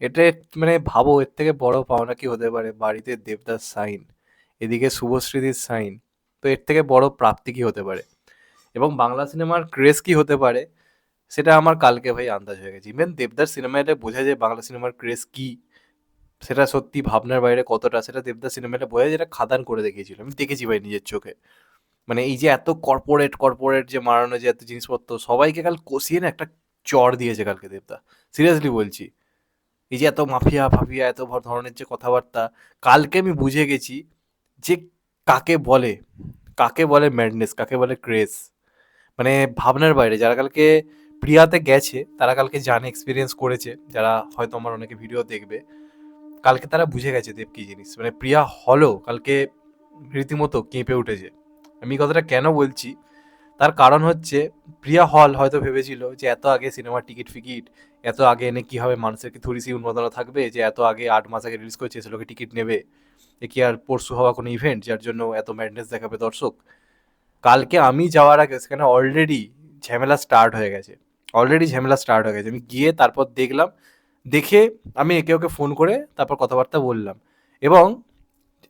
এটা মানে ভাবো এর থেকে বড় পাওনা কি হতে পারে? বাড়িতে দেবদাস সাইন, এদিকে শুভশ্রীদির সাইন। তো এর থেকে বড় প্রাপ্তি কি হতে পারে? এবং বাংলা সিনেমার ক্রেজ কি হতে পারে? সেটা আমার কালকে ভাই আন্দাজ হয়ে গেছে। ইভেন দেবদাস সিনেমাটা বোঝা যায় বাংলা সিনেমার ক্রেজ কি? সেটা সত্যি ভাবনার বাইরে কতটা সেটা দেবদাস সিনেমাটা বোঝা যায় যেটা খাদান করে দেখিয়েছিল। আমি দেখেছি ভাই নিজের চোখে। মানে এই যে এত কর্পোরেট কর্পোরেট যে মারানো যে এত জিনিসপত্র, সবাইকে কাল কষিয়ে না একটা চড় দিয়েছে কালকে দেবদা। সিরিয়াসলি বলছি। এই যে এত মাফিয়া, ফাফিয়া, এত ধরনের যে কথাবার্তা, কালকে আমি বুঝে গেছি যে কাকে বলে কাকে বলে ম্যাডনেস কাকে বলে ক্রেজ মানে ভাবনার বাইরে, যারা কালকে প্রিয়াতে গেছে, তারা কালকে জানে এক্সপিরিয়েন্স করেছে, যারা হয়তো আমার অনেকে ভিডিও দেখবে, কালকে তারা বুঝে গেছে দেব কি জিনিস। মানে প্রিয়া হলো, কালকে রীতিমতো কেঁপে উঠেছে। আমি কথাটা কেন বলছি? তার কারণ হচ্ছে, প্রিয়া হল হয়তো ভেবেছিল যে এত আগে সিনেমার টিকিট ফিকিট, এত আগে এনে কি হবে মানুষের কি থরিসি উন্মাদনা থাকবে, যে এত আগে আট মাস আগে রিলিজ করছে সে লোকে টিকিট নেবে। এ কি আর পরশু হওয়া কোনো ইভেন্ট যার জন্য এত ম্যাডনেস দেখাবে দর্শক? কালকে আমি যাওয়ার আগে সেখানে অলরেডি ঝামেলা স্টার্ট হয়ে গেছে। অলরেডি ঝামেলা স্টার্ট হয়ে গেছে। আমি গিয়ে তারপর দেখলাম, দেখে আমি একে ওকে ফোন করে তারপর কথাবার্তা বললাম। এবং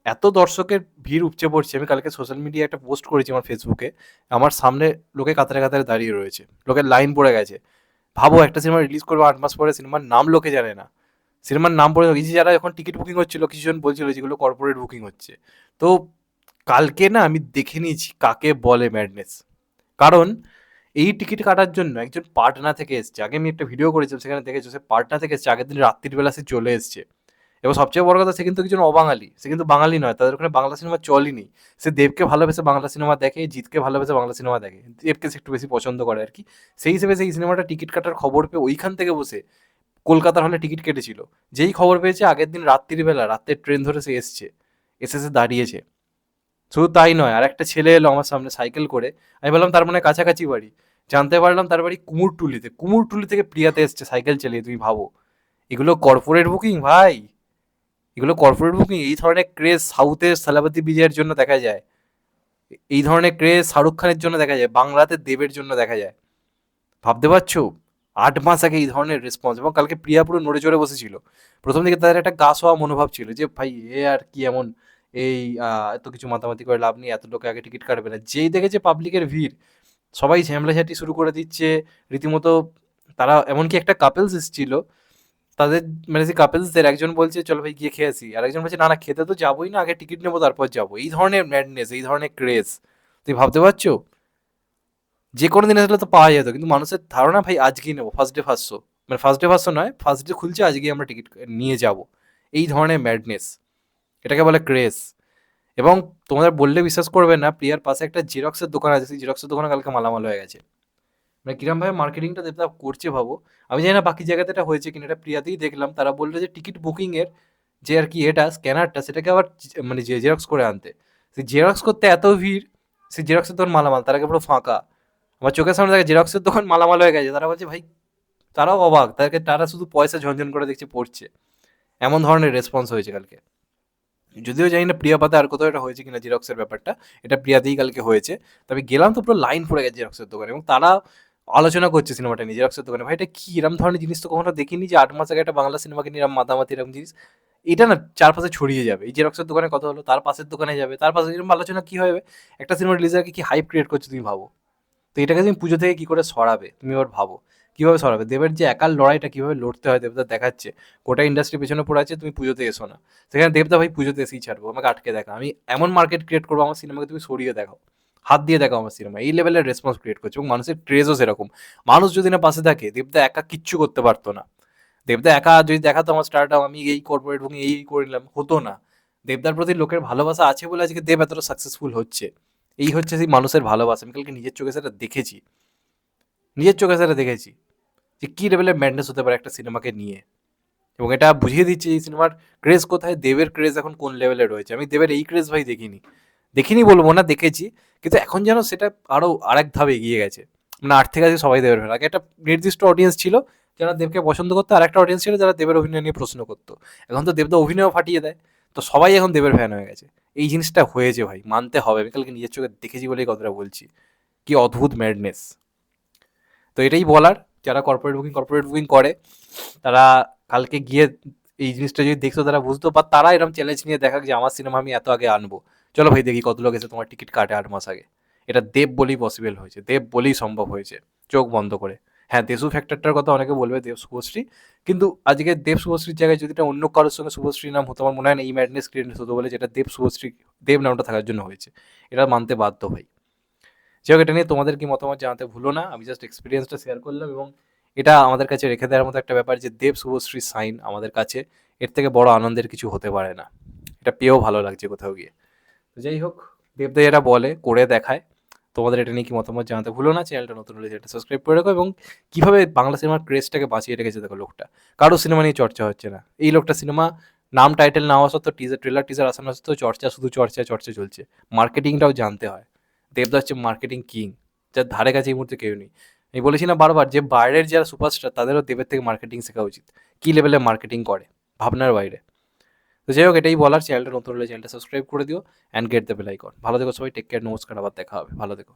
এত দর্শকের ভিড় উপচে পড়ছে, আমি কালকে সোশ্যাল মিডিয়ায় একটা পোস্ট করেছি আমার ফেসবুকে আমার সামনে লোকে কাতারে কাতারে দাঁড়িয়ে রয়েছে, লোকের লাইন পড়ে গেছে। ভাবো একটা সিনেমা রিলিজ করব আট মাস পরে সিনেমার নাম লোকে জানে না। সিনেমার নাম পড়ে যে যারা যখন টিকিট বুকিং হচ্ছিল, কিছুজন বলছিল যেগুলো কর্পোরেট বুকিং হচ্ছে। তো কালকে না আমি দেখে নিয়েছি কাকে বলে ম্যাডনেস কারণ এই টিকিট কাটার জন্য একজন পাটনা থেকে এসছে। আগে আমি একটা ভিডিও করেছিলাম, সেখানে দেখেছ, সে পাটনা থেকে এসছে, আগের দিন রাত্রির বেলা সে চলে এসছে। এবং সবচেয়ে বড় কথা, সে কিন্তু একজন অবাঙালি। সে কিন্তু বাঙালি নয়, তাদের ওখানে বাংলা সিনেমা চলই নেই সে দেবকে ভালোবেসে বাংলা সিনেমা দেখে জিতকে ভালোবেসে বাংলা সিনেমা দেখে। দেবকে সে একটু বেশি পছন্দ করে আর কি। সেই হিসেবে সেই সিনেমাটা টিকিট কাটার খবর পেয়ে ওইখান থেকে বসে কলকাতার হলে টিকিট কেটেছিল। যেই খবর পেয়েছে, আগের দিন রাত্রিবেলা রাতের ট্রেন ধরে সে এসছে, এসে সে দাঁড়িয়েছে। শুধু তাই নয়, আর একটা ছেলে এলো আমার সামনে সাইকেল করে। আমি বললাম তার মানে কাছাকাছি বাড়ি। জানতে পারলাম, তার বাড়ি কুমুরটুলিতে। কুমুরটুলি থেকে প্রিয়াতে এসছে, সাইকেল চালিয়ে, তুমি ভাবো। এগুলো কর্পোরেট বুকিং ভাই। এগুলো কর্পোরেট বুকিং এই ধরনের ক্রেজ সাউথের সালাবাতি বিজয়ের জন্য দেখা যায়। এই ধরনের ক্রেজ শাহরুখ খানের জন্য দেখা যায়, বাংলাতে দেবের জন্য দেখা যায়। ভাবতে পারছ? আট মাস আগে এই ধরনের রেসপন্স এবং কালকে প্রিয়া পুরো নড়ে চড়ে বসেছিল। প্রথম দিকে তাদের একটা গাছ হওয়া মনোভাব ছিল যে, ভাই, এ আর কি এমন এই এত কিছু মাতামাতি করে লাভ নেই, এত লোকে আগে টিকিট কাটবে না। যেই দেখেছে পাবলিকের ভিড়, সবাই ঝামেলাঝাটি শুরু করে দিচ্ছে। রীতিমতো তারা এমনকি একটা কাপেলস এসেছিল তাদের মানে যে কাপেলসদের একজন বলছে, চলো ভাই গিয়ে খেয়ে আসি। আর একজন বলছে, না না, খেতে তো যাবোই না, আগে টিকিট নেব, তারপর যাব। এই ধরনের ম্যাডনেস এই ধরনের ক্রেজ তুই ভাবতে পারছ? যে কোনো দিন আসলে তো পাওয়া যেত, কিন্তু মানুষের ধারণা, ভাই, আজকেই নেব ফার্স্ট ডে ফার্স্ট শো মানে ফার্স্ট ডে ফার্স্ট শো নয় ফার্স্ট ডে খুলছে, আজকেই আমরা টিকিট নিয়ে যাব। এই ধরনের ম্যাডনেস এটাকে বলে ক্রেজ এবং তোমাদের বললে বিশ্বাস করবে না, প্রিয়ার পাশে একটা জেরক্সের দোকান আছে, সেই জেরক্সের দোকানে কালকে মালামাল হয়ে গেছে। মানে কিরমভাবে মার্কেটিংটা দেবদা করছে ভাবো? আমি জানি না বাকি জায়গাতে এটা হয়েছে কিনা, এটা প্রিয়াতেই দেখলাম। তারা বলল যে টিকিট বুকিংয়ের যে আর কি এটা স্ক্যানারটা সেটাকে আবার মানে যে জেরক্স করে আনতে। সেই জেরক্স করতে এত ভিড় সেই জেরক্সের দোকান মালামাল তারাকে পুরো ফাঁকা। আমার চোখের সামনে দেখে জেরক্সের দোকান মালামাল হয়ে গেছে। তারা বলছে, ভাই, তারাও অবাক। তাদেরকে, তারা শুধু পয়সা ঝনঝন করে দেখছে, পড়ছে। এমন ধরনের রেসপন্স হয়েছে কালকে। যদিও জানি না প্রিয়া পাতে আর কোথাও এটা হয়েছে কিনা জেরক্সের ব্যাপারটা, এটা প্রিয়াতেই কালকে হয়েছে। তবে গেলাম তো পুরো লাইন পড়ে গেছে জেরক্সের দোকানে। এবং তারা আলোচনা করছে সিনেমাটা নিয়ে, জেরক্সের দোকানে। ভাই, এটা কি? এরম ধরনের জিনিস তো কখনো দেখিনি যে আট মাস আগে একটা বাংলা সিনেমাকে নিয়ে এরম মাতামাতি এরকম জিনিস। এটা না চারপাশে ছড়িয়ে যাবে। এই জেরক্সের দোকানে কথা হলো, তার পাশের দোকানে যাবে। তার পাশে এরকম আলোচনা কি হবে? একটা সিনেমা রিলিজ আগে কি হাইপ ক্রিয়েট করছ তুমি ভাবো? তো এটাকে তুমি পুজো থেকে কি করে সরাবে? তুমি এবার ভাবো। কীভাবে সরাবে? দেবের যে একার লড়াইটা কীভাবে লড়তে হয় দেবদা দেখাচ্ছে। গোটা ইন্ডাস্ট্রি পেছনে পড়ে আছে, তুমি পুজোতে এসো না। সেখানে দেবদা ভাই পুজোতে এসেই ছাড়বো। আমাকে আটকে দেখা আমি এমন মার্কেট ক্রিয়েট করব, আমার সিনেমাকে তুমি সরিয়ে দেখাও। হাত দিয়ে দেখাও আমার সিনেমা এই লেভেলের রেসপন্স ক্রিয়েট করছে এবং মানুষের ক্রেজও সেরকম। মানুষ যদি না পাশে থাকে, দেবদা একা কিচ্ছু করতে পারতো না। দেবদা একা যদি দেখাতো আমার স্টার্ট আমি এই কর্পোরেট বুকিং এই করে নিলাম, হতো না। দেবদার প্রতি লোকের ভালোবাসা আছে বলে আজকে দেব এতটা সাকসেসফুল হচ্ছে। এই হচ্ছে সেই মানুষের ভালোবাসা। আমি কালকে নিজের চোখে সেটা দেখেছি। নিজের চোখে সেটা দেখেছি। যে কী লেভেলের ম্যাডনেস হতে পারে একটা সিনেমাকে নিয়ে। এবং এটা বুঝিয়ে দিচ্ছে এই সিনেমার ক্রেজ কোথায়, দেবের ক্রেজ এখন কোন লেভেলে রয়েছে। আমি দেবের এই ক্রেজ ভাই দেখিনি। দেখিনি বলব না, দেখেছি। কিন্তু এখন যেন সেটা আরও আরেক ধাপে এগিয়ে গেছে। মানে আট থেকে সবাই দেবের ফ্যান আগে একটা নির্দিষ্ট অডিয়েন্স ছিল, যারা দেবকে পছন্দ করতো, আর একটা অডিয়েন্স ছিল যারা দেবের অভিনয় নিয়ে প্রশ্ন করতো। এখন তো দেবদা অভিনয়ও ফাটিয়ে দেয়। তো সবাই এখন দেবের ফ্যান হয়ে গেছে। এই জিনিসটা হয়েছে ভাই, মানতে হবে। আমি কালকে নিজের চোখে দেখেছি বলেই কথাটা বলছি। কি অদ্ভুত ম্যাডনেস তো এটাই বলার। যারা কর্পোরেট বুকিং কর্পোরেট বুকিং করে, তারা কালকে গিয়ে এই জিনিসটা যদি দেখছ তারা বুঝতো, বা তারা এরকম চ্যালেঞ্জ নিয়ে দেখাক যে, আমার সিনেমা আমি এত আগে আনব। চলো ভাই দেখি কত লোক এসে তোমার টিকিট কাটে আট মাস আগে। এটা দেব বলেই পসিবল হয়েছে, দেব বলেই সম্ভব হয়েছে, চোখ বন্ধ করে। হ্যাঁ দেশু ফ্যাক্টরটার কথা অনেকে বলবে, দেব শুভশ্রী। কিন্তু আজকে দেব শুভশ্রীর জায়গায় যদি এটা অন্য কারোর সঙ্গে শুভশ্রী নাম হতো, আমার মনে হয় না এই ম্যাডনেস ক্রিয়েটনেস হতো বলে যেটা দেব শুভশ্রী, দেব নামটা থাকার জন্য হয়েছে। এটা মানতে বাধ্য ভাই। যাই হোক, এটা নিয়ে তোমাদের কি মতামত জানাতে ভুলো না, আমি জাস্ট এক্সপিরিয়েন্সটা শেয়ার করলাম এবং এটা আমাদের কাছে রেখে দেওয়ার মতো একটা ব্যাপার যে দেব শুভশ্রী সাইন আমাদের কাছে, এর থেকে বড় আনন্দের কিছু হতে পারে না। এটা পেয়েও ভালো লাগছে কোথাও গিয়ে। যাই হোক, দেবদা এটা বলে, করে দেখায়। তোমাদের এটা নিয়ে কি মতামত জানাতে ভুলো না, চ্যানেলটা নতুন হলে চ্যানেলটা সাবস্ক্রাইব করে রাখো এবং কীভাবে বাংলা সিনেমার ক্রেজটাকে বাঁচিয়ে রেখেছে দেখো লোকটা। কারও সিনেমা নিয়ে চর্চা হচ্ছে না। এই লোকটা সিনেমা নাম টাইটেল না আসা সত্ত্বেও টিজার ট্রেলার টিজার আসানো সত্ত্বেও চর্চা শুধু চর্চা চর্চা চলছে। মার্কেটিংটাও জানতে হয়। দেবদা হচ্ছে মার্কেটিং কিং যার ধারে কাছে এই মুহূর্তে কেউ নেই। আমি বলেছি না বারবার যে বাইরের যারা সুপারস্টার তাদেরও দেবের থেকে মার্কেটিং শেখা উচিত। কী লেভেলে মার্কেটিং করে? ভাবনার বাইরে। তো যাই হোক, এটাই বলার। চ্যানেলটা নতুন হলে চ্যানেলটা সাবস্ক্রাইব করে দিও and get the bell icon ভালো থেকো সবাই টেক কেয়ার নমস্কার, আবার দেখা হবে। ভালো থেকো।